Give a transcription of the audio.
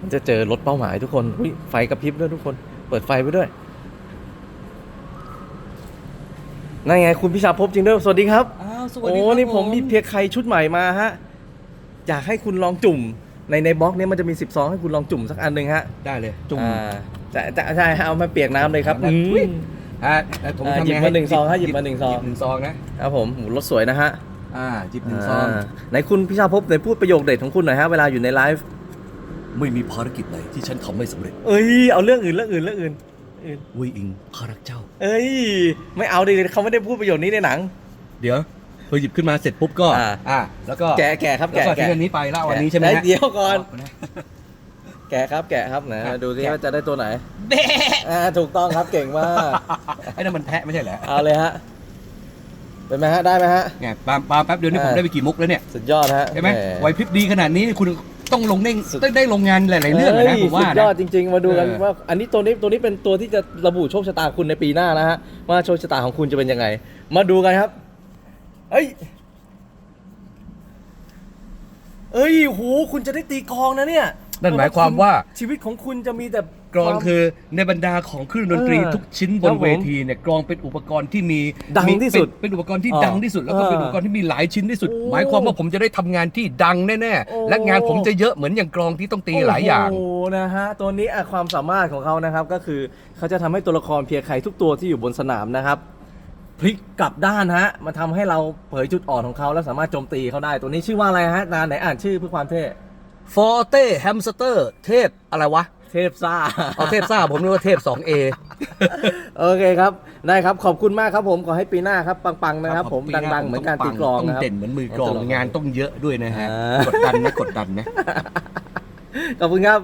มันจะเจอรถเป้าหมายทุกคนอุ๊ยไฟกระพริบด้วยทุกคน เปิดไฟไว้ด้วยนั่นไงคุณพิชาภพจริงด้วยสวัสดีครับ อ้าวสวัสดีโอ้ครับนี่ผมมีเพียกไข่ชุดใหม่มาฮะ อยากให้คุณลองจุ่ม ในในบล็อกเนี้มันจะมี10ซองให้คุณลองจุ่มสักอันหนึ่งฮะ ได้เลย จุ่มอ่าจะจะใช่ฮะเอามาเปียกน้ำเลยครับน้ำอืทุยมอ่าแล้วผมอ่าทำหยิบไงมาหนึ่งซองฮะหยิบมาหนึ่งซอง หยิบหนึ่งซองนะครับผมหูรถสวยนะฮะ อ่าหยิบหนึ่งซองาไหนคุณพิชาภพไหนพูดประโยคเด็ดของคุณหน่อยฮะ เวลาอยู่ในไลฟ์ ไม่มีภารกิจไหนที่ฉันทำไม่สำเร็จ เอ้ย เอาเรื่องอื่นเรื่องอื่นเรื่องอื่นอื่น เวยอิงข้ารักเจ้า เอ้ย ไม่เอาดิเขาไม่ได้พูดประโยคนี้ในหนัง เดี๋ยวพอหยิบขึ้นมาเสร็จปุ๊บก็อ่า อ่าแล้วก็แกะแกะครับแล้วแกะก็แกะทิ้งอันนี้ไปแล้วเอาอันนี้ใช่ไหมแกะฮะเดี๋ยวก่อนเานะแกะครับแกะครับไหนครับดูสิแกะว่าจะได้ตัวไหนแบะอ่าถูกต้องครับเก่งมาก ไอ้นั่นมันแพะไม่ใช่เหรอเอาเลยฮะ เป็นไหมฮะ ได้ไหมฮะไงปาล์มปาล์มแป๊บเดียวนี่ผมอ่าได้ไปกี่มุกแล้วเนี่ยสุดยอดฮะใช่ไหมแไหวพริบดีขนาดนี้คุณ ต้องลงได้สุดได้ได้ลงงานหลาย ๆ เรื่องเลยนะฮ้ยผมว่าสุดนะยอดจริง ๆ มาดูกันเออ ว่า อันนี้ตัวนี้ตัวนี้เป็นตัวที่จะระบุโชคชะตาคุณในปีหน้านะฮะว่าโชคชะตาของคุณจะเป็นยังไง มาดูกันครับเอ้ยเอ้ยโหคุณจะได้ตีกลองนะเนี่ย นั่นหมายความว่าชีวิตของคุณจะมีแต่กรองวามคือในบรรดาของเครื่องดนตรีเออทุกชิ้นบครันบผมเวทีเนี่ยกรองเป็นอุปกรณ์ที่มีดังมีที่สุดเป็นเป็นอุปกรณ์ที่อ่าดังที่สุด แล้วก็เป็นเอออุปกรณ์ที่มีหลายชิ้นที่สุดโอ้หมายความว่าผมจะได้ทำงานที่ดังแน่โอ้ๆและงานผมจะเยอะเหมือนอย่างกรองที่ต้องตีหลายอย่างโอ้โหนะฮะตัวนี้อะความสามารถของเขานะครับก็คือเขาจะทำให้ตัวละครเพียร์ไข่ทุกตัวที่อยู่บนสนามนะครับพลิกกลับด้านฮะมาทำให้เราเผยจุดอ่อนของเขา แล้วสามารถโจมตีเขาได้ตัวนี้ชื่อว่าอะไรฮะนานไหนอ่านชื่อเพื่อความเท่ ฟอร์เต้แฮมสเตอร์เทพอะไรวะ เทพซ่า เอาเทพซ่า ผมนึกว่าเทพ 2A โอเคครับได้ครับ ขอบคุณมากครับผม ขอให้ปีหน้าครับ ปังๆนะครับ ผมดังๆ เหมือนการตีกลองต้อนะงครับเด่นเหมือนมือกลองงานต้องเยอะด้วยนะฮะ อ่ากดดันไหมกดดันไหมขอบคุณครับ